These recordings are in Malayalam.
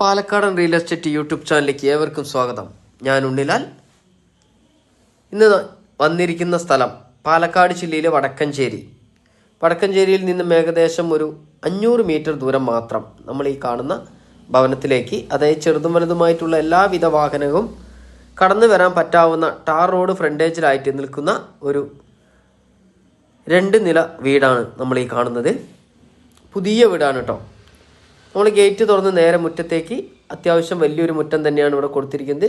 പാലക്കാടൻ റിയൽ എസ്റ്റേറ്റ് യൂട്യൂബ് ചാനലിലേക്ക് ഏവർക്കും സ്വാഗതം. ഞാൻ ഉണ്ണിലാൽ. ഇന്ന് വന്നിരിക്കുന്ന സ്ഥലം പാലക്കാട് ജില്ലയിലെ വടക്കഞ്ചേരി. വടക്കഞ്ചേരിയിൽ നിന്നും ഏകദേശം ഒരു അഞ്ഞൂറ് മീറ്റർ ദൂരം മാത്രം നമ്മൾ ഈ കാണുന്ന ഭവനത്തിലേക്ക് അതായത് ചെറുതും വലുതുമായിട്ടുള്ള എല്ലാവിധ വാഹനവും കടന്നു വരാൻ പറ്റാവുന്ന ടാർ റോഡ് ഫ്രണ്ടേജിലായിട്ട് നിൽക്കുന്ന ഒരു രണ്ട് നില വീടാണ് നമ്മൾ ഈ കാണുന്നത്. പുതിയ വീടാണ് കേട്ടോ നമ്മൾ ഗേറ്റ് തുറന്ന് നേരെ മുറ്റത്തേക്ക് അത്യാവശ്യം വലിയൊരു മുറ്റം തന്നെയാണ് ഇവിടെ കൊടുത്തിരിക്കുന്നത്.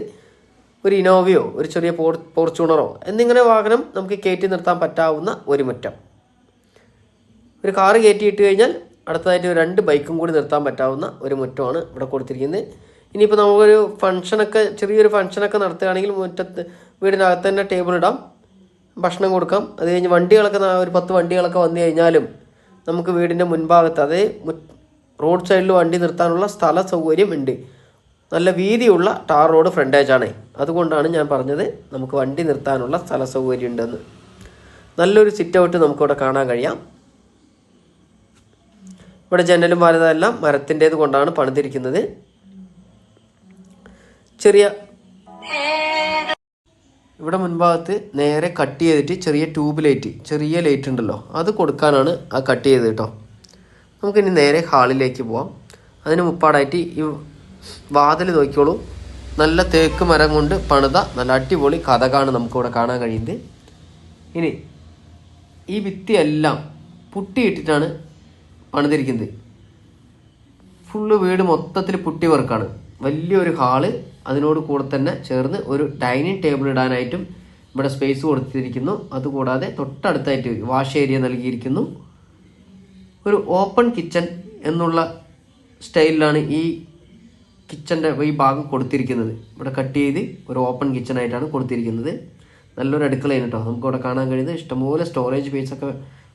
ഒരു ഇനോവയോ ഒരു ചെറിയ പോർ ഫോർച്യൂണറോ എന്നിങ്ങനെ വാഹനം നമുക്ക് കയറ്റി നിർത്താൻ പറ്റാവുന്ന ഒരു മുറ്റം. ഒരു കാറ് കയറ്റിയിട്ട് കഴിഞ്ഞാൽ അടുത്തതായിട്ട് രണ്ട് ബൈക്കും കൂടി നിർത്താൻ പറ്റാവുന്ന ഒരു മുറ്റമാണ് ഇവിടെ കൊടുത്തിരിക്കുന്നത്. ഇനിയിപ്പോൾ നമുക്കൊരു ഫംഗ്ഷനൊക്കെ ചെറിയൊരു ഫംഗ്ഷനൊക്കെ നടത്തുകയാണെങ്കിൽ മുറ്റത്ത് വീടിനകത്ത് തന്നെ ടേബിൾ ഇടാം ഭക്ഷണം കൊടുക്കാം. അത് കഴിഞ്ഞ് വണ്ടികളൊക്കെ ഒരു പത്ത് വണ്ടികളൊക്കെ വന്നു കഴിഞ്ഞാലും നമുക്ക് വീടിന്റെ മുൻഭാഗത്ത് അതേ റോഡ് സൈഡിൽ വണ്ടി നിർത്താനുള്ള സ്ഥല സൗകര്യം ഉണ്ട് നല്ല വീതിയുള്ള ടാർ റോഡ് ഫ്രണ്ടേജ് ആണ്. അതുകൊണ്ടാണ് ഞാൻ പറഞ്ഞത് നമുക്ക് വണ്ടി നിർത്താനുള്ള സ്ഥല സൗകര്യം ഉണ്ടെന്ന് നല്ലൊരു സിറ്റ് ഔട്ട് നമുക്കിവിടെ കാണാൻ കഴിയാം. ഇവിടെ ജനലും വലുതെല്ലാം മരത്തിന്റേത് കൊണ്ടാണ് പണിതിരിക്കുന്നത്. ചെറിയ ഇവിടെ മുൻഭാഗത്ത് നേരെ കട്ട് ചെയ്തിട്ട് ചെറിയ ട്യൂബ് ലൈറ്റ് ചെറിയ ലൈറ്റ് ഉണ്ടല്ലോ. അത് കൊടുക്കാനാണ് ആ കട്ട് ചെയ്തത് കേട്ടോ. നമുക്കിനി നേരെ ഹാളിലേക്ക് പോവാം. അതിന് മുപ്പാടായിട്ട് ഈ വാതിൽ നോക്കിയോളൂ നല്ല തേക്ക് മരം കൊണ്ട് പണിത നല്ല അടിപൊളി കഥകാണ് നമുക്കിവിടെ കാണാൻ കഴിയുന്നത്. ഇനി ഈ ഭിത്തിയെല്ലാം പുട്ടിയിട്ടിട്ടാണ് പണിതിരിക്കുന്നത്. ഫുള്ള് വീട് മൊത്തത്തിൽ പുട്ടി വർക്കാണ് വലിയൊരു ഹാൾ അതിനോട് കൂടെ തന്നെ ചേർന്ന് ഒരു ഡൈനിങ് ടേബിൾ ഇടാനായിട്ടും ഇവിടെ സ്പേസ് കൊടുത്തിരിക്കുന്നു. അതുകൂടാതെ തൊട്ടടുത്തായിട്ട് വാഷ് ഏരിയ നൽകിയിരിക്കുന്നു. ഒരു ഓപ്പൺ കിച്ചൺ എന്നുള്ള സ്റ്റൈലിലാണ് ഈ കിച്ചന്റെ ഈ ഭാഗം കൊടുത്തിരിക്കുന്നത്. ഇവിടെ കട്ട് ചെയ്ത് ഒരു ഓപ്പൺ കിച്ചൺ ആയിട്ടാണ് കൊടുത്തിരിക്കുന്നത്. നല്ലൊരു അടുക്കളയാണ് കേട്ടോ. നമുക്ക് അവിടെ കാണാൻ കഴിയുന്നത് ഇഷ്ടംപോലെ സ്റ്റോറേജ് പേസ് ഒക്കെ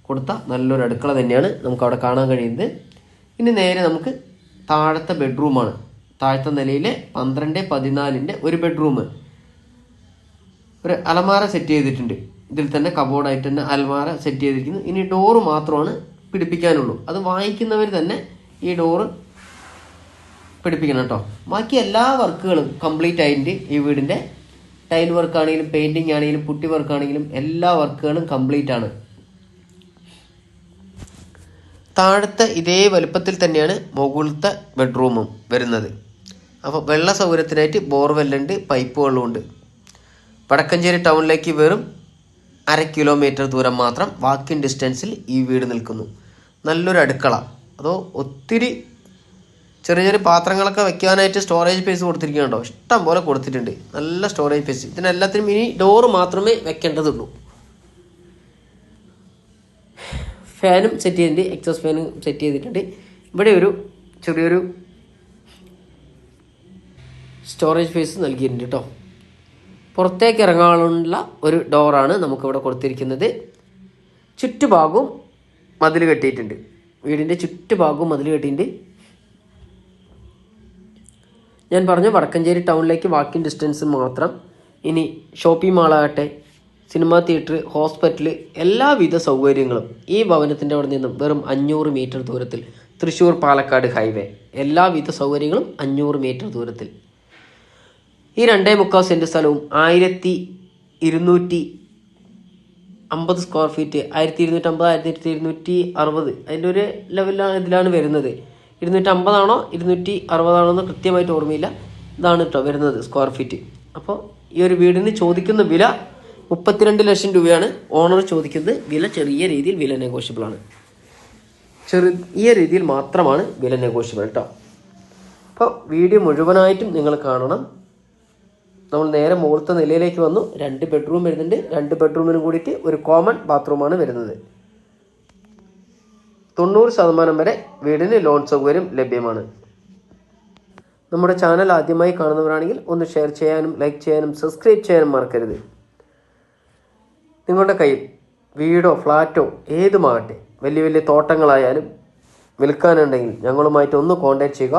കൊടുത്ത നല്ലൊരു അടുക്കള തന്നെയാണ് നമുക്ക് അവിടെ കാണാൻ കഴിയുന്നത്. ഇനി നേരെ നമുക്ക് താഴത്തെ ബെഡ്റൂമാണ് താഴത്തെ നിലയിലെ പന്ത്രണ്ട് പതിനാലിന്റെ ഒരു ബെഡ്റൂം ഒരു അലമാര സെറ്റ് ചെയ്തിട്ടുണ്ട്. ഇതിൽ തന്നെ കബോർഡായിട്ട് തന്നെ അലമാര സെറ്റ് ചെയ്തിരിക്കുന്നു. ഇനി ഡോറ് മാത്രമാണ് പിടിപ്പിക്കാനുള്ളൂ. അത് വാങ്ങിക്കുന്നവർ തന്നെ ഈ ഡോറ് പിടിപ്പിക്കണം കേട്ടോ. ബാക്കി എല്ലാ വർക്കുകളും കംപ്ലീറ്റ് ആയിട്ട് ഈ വീടിന്റെ ടൈൽ വർക്ക് ആണെങ്കിലും പെയിന്റിങ് ആണെങ്കിലും പുട്ടി വർക്ക് ആണെങ്കിലും എല്ലാ വർക്കുകളും കംപ്ലീറ്റ് ആണ്. താഴത്തെ ഇതേ വലുപ്പത്തിൽ തന്നെയാണ് മുകളിലത്തെ ബെഡ്റൂമും വരുന്നത്. അപ്പോൾ വെള്ള സൗകര്യത്തിനായിട്ട് ബോർവെല്ലുണ്ട് പൈപ്പ് വെള്ളമുണ്ട്. വടക്കഞ്ചേരി ടൗണിലേക്ക് വെറും അര കിലോമീറ്റർ ദൂരം മാത്രം വാക്കിംഗ് ഡിസ്റ്റൻസിൽ ഈ വീട് നിൽക്കുന്നു. നല്ലൊരു അടുക്കള. അതോ ഒത്തിരി ചെറിയ ചെറിയ പാത്രങ്ങളൊക്കെ വെക്കാനായിട്ട് സ്റ്റോറേജ് സ്പേസ് കൊടുത്തിരിക്കുന്നുണ്ടോ? ഇഷ്ടം പോലെ കൊടുത്തിട്ടുണ്ട്. നല്ല സ്റ്റോറേജ് സ്പേസ് ഇതിനെല്ലാത്തിനും ഇനി ഡോറ് മാത്രമേ വെക്കേണ്ടതുള്ളൂ. ഫാനും സെറ്റ് ചെയ്തിട്ടുണ്ട്. എക്സോസ് ഫാനും സെറ്റ് ചെയ്തിട്ടുണ്ട്. ഇവിടെ ഒരു ചെറിയൊരു സ്റ്റോറേജ് സ്പേസ് നൽകിയിട്ടുണ്ട് കേട്ടോ പുറത്തേക്ക് ഇറങ്ങാനുള്ള ഒരു ഡോറാണ് നമുക്കിവിടെ കൊടുത്തിരിക്കുന്നത്. ചുറ്റുഭാഗവും മതിൽ കെട്ടിയിട്ടുണ്ട്. വീടിന്റെ ചുറ്റുഭാഗവും മതിൽ കെട്ടിയിട്ടുണ്ട്. ഞാൻ പറഞ്ഞു വടക്കഞ്ചേരി ടൗണിലേക്ക് വാക്കിംഗ് ഡിസ്റ്റൻസ് മാത്രം. ഇനി ഷോപ്പിംഗ് മാളാകട്ടെ സിനിമാ തിയേറ്റർ ഹോസ്പിറ്റൽ എല്ലാവിധ സൗകര്യങ്ങളും ഈ ഭവനത്തിന്റെ അവിടെ നിന്നും വെറും അഞ്ഞൂറ് മീറ്റർ ദൂരത്തിൽ തൃശ്ശൂർ പാലക്കാട് ഹൈവേ. എല്ലാവിധ സൗകര്യങ്ങളും അഞ്ഞൂറ് മീറ്റർ ദൂരത്തിൽ. ഈ രണ്ടേ മുക്കാൽ സെന്റ് സ്ഥലവും ആയിരത്തി ഇരുന്നൂറ്റി അമ്പത് സ്ക്വയർ ഫീറ്റ് ആയിരത്തി ഇരുന്നൂറ്റമ്പത് ആയിരത്തി ഇരുന്നൂറ്റി അറുപത് അതിന്റെ ഒരു ലെവലാണ് ഇതിലാണ് വരുന്നത്. ഇരുന്നൂറ്റമ്പതാണോ ഇരുന്നൂറ്റി അറുപതാണോ എന്ന് കൃത്യമായിട്ട് ഓർമ്മയില്ല. ഇതാണ് കേട്ടോ വരുന്നത് സ്ക്വയർ ഫീറ്റ് അപ്പോൾ ഈ ഒരു വീടിന് ചോദിക്കുന്ന വില മുപ്പത്തിരണ്ട് ലക്ഷം രൂപയാണ്. ഓണർ ചോദിക്കുന്നത് വില ചെറിയ രീതിയിൽ വില നെഗോഷ്യബിൾ ആണ്. ചെറിയ രീതിയിൽ മാത്രമാണ് വില നെഗോഷ്യബിൾ കേട്ടോ അപ്പോൾ വീഡിയോ മുഴുവനായിട്ടും നിങ്ങൾ കാണണം. നമ്മൾ നേരെ മുഹൂർത്ത നിലയിലേക്ക് വന്നു. രണ്ട് ബെഡ്റൂം വരുന്നുണ്ട്. രണ്ട് ബെഡ്റൂമിനും കൂടിയിട്ട് ഒരു കോമൺ ബാത്റൂമാണ് വരുന്നത്. തൊണ്ണൂറ് ശതമാനം വരെ വീടിന് ലോൺ സൗകര്യം ലഭ്യമാണ്. നമ്മുടെ ചാനൽ ആദ്യമായി കാണുന്നവരാണെങ്കിൽ ഒന്ന് ഷെയർ ചെയ്യാനും ലൈക്ക് ചെയ്യാനും സബ്സ്ക്രൈബ് ചെയ്യാനും മറക്കരുത്. നിങ്ങളുടെ കയ്യിൽ വീടോ ഫ്ലാറ്റോ ഏതുമാകട്ടെ വലിയ വലിയ തോട്ടങ്ങളായാലും വിൽക്കാനുണ്ടെങ്കിൽ ഞങ്ങളുമായിട്ട് ഒന്ന് കോൺടാക്ട് ചെയ്യുക.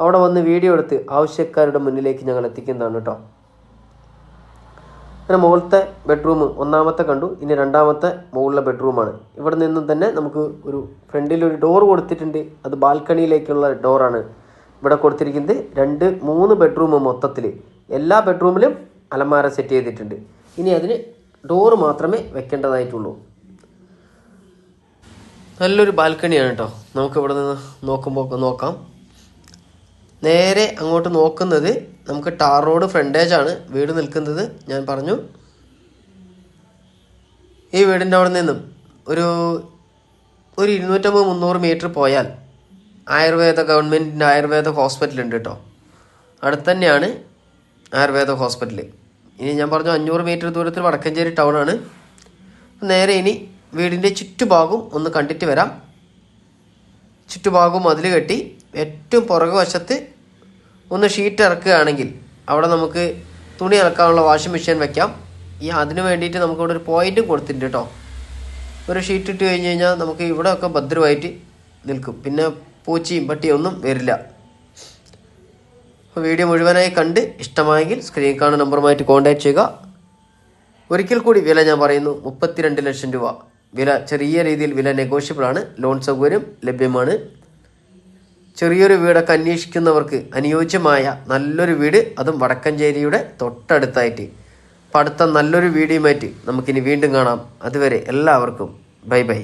അവിടെ വന്ന് വീഡിയോ എടുത്ത് ആവശ്യക്കാരുടെ മുന്നിലേക്ക് ഞങ്ങൾ എത്തിക്കുന്നതാണ് കേട്ടോ അങ്ങനെ മുകളിലത്തെ ബെഡ്റൂം ഒന്നാമത്തെ കണ്ടു. ഇനി രണ്ടാമത്തെ മുകളിലെ ബെഡ്റൂമാണ് ഇവിടെ നിന്നും തന്നെ നമുക്ക് ഒരു ഫ്രണ്ടിൽ ഒരു ഡോർ കൊടുത്തിട്ടുണ്ട്. അത് ബാൽക്കണിയിലേക്കുള്ള ഡോറാണ് ഇവിടെ കൊടുത്തിരിക്കുന്നത് രണ്ട് മൂന്ന് ബെഡ്റൂം മൊത്തത്തിൽ എല്ലാ ബെഡ്റൂമിലും അലമാര സെറ്റ് ചെയ്തിട്ടുണ്ട്. ഇനി അതിന് ഡോർ മാത്രമേ വെക്കേണ്ടതായിട്ടുള്ളൂ. നല്ലൊരു ബാൽക്കണിയാണ് കേട്ടോ നമുക്കിവിടെ നിന്ന് നോക്കുമ്പോൾ നോക്കാം. നേരെ അങ്ങോട്ട് നോക്കുന്നത് നമുക്ക് ടാർ റോഡ് ഫ്രണ്ടേജ് ആണ്. വീട് നിൽക്കുന്നത്. ഞാൻ പറഞ്ഞു. ഈ വീടിന്റെ അവിടെ നിന്നും ഒരു ഒരു ഇരുന്നൂറ്റമ്പത് മുന്നൂറ് മീറ്റർ പോയാൽ ആയുർവേദ ഗവൺമെന്റിന്റെ ആയുർവേദ ഹോസ്പിറ്റൽ ഉണ്ട് കേട്ടോ. അടുത്ത് തന്നെയാണ് ആയുർവേദ ഹോസ്പിറ്റൽ. ഇനി ഞാൻ പറഞ്ഞു അഞ്ഞൂറ് മീറ്റർ ദൂരത്തിൽ വടക്കഞ്ചേരി ടൗൺ ആണ്. നേരെ ഇനി വീടിന്റെ ചുറ്റുഭാഗം ഒന്ന് കണ്ടിട്ട് വരാം. ചുറ്റുഭാഗവും മതിൽ കെട്ടി ഏറ്റവും പുറകു വശത്ത് ഒന്ന് ഷീറ്റ് ഇറക്കുകയാണെങ്കിൽ അവിടെ നമുക്ക് തുണി ഇറക്കാനുള്ള വാഷിംഗ് മെഷീൻ വെക്കാം. ഈ അതിന് വേണ്ടിയിട്ട് നമുക്കിവിടെ ഒരു പോയിന്റ് കൊടുത്തിട്ടുണ്ട് കേട്ടോ ഒരു ഷീറ്റ് ഇട്ട് കഴിഞ്ഞ് കഴിഞ്ഞാൽ നമുക്ക് ഇവിടെയൊക്കെ ഭദ്രമായിട്ട് നിൽക്കും. പിന്നെ പൂച്ചയും പട്ടിയും ഒന്നും വരില്ല. വീഡിയോ മുഴുവനായി കണ്ട് ഇഷ്ടമായെങ്കിൽ സ്ക്രീൻ കാണുന്ന നമ്പറുമായിട്ട് കോൺടാക്ട് ചെയ്യുക. ഒരിക്കൽ കൂടി വില ഞാൻ പറയുന്നു മുപ്പത്തിരണ്ട് ലക്ഷം രൂപ. വില ചെറിയ രീതിയിൽ വില നെഗോഷ്യബിൾ ആണ്. ലോൺ സൗകര്യം ലഭ്യമാണ്. ചെറിയൊരു വീടൊക്കെ അന്വേഷിക്കുന്നവർക്ക് അനുയോജ്യമായ നല്ലൊരു വീട് അതും വടക്കഞ്ചേരിയുടെ തൊട്ടടുത്തായിട്ട്. അപ്പം അടുത്ത നല്ലൊരു വീഡിയോയുമായിട്ട് നമുക്കിനി വീണ്ടും കാണാം. അതുവരെ എല്ലാവർക്കും ബൈ ബൈ.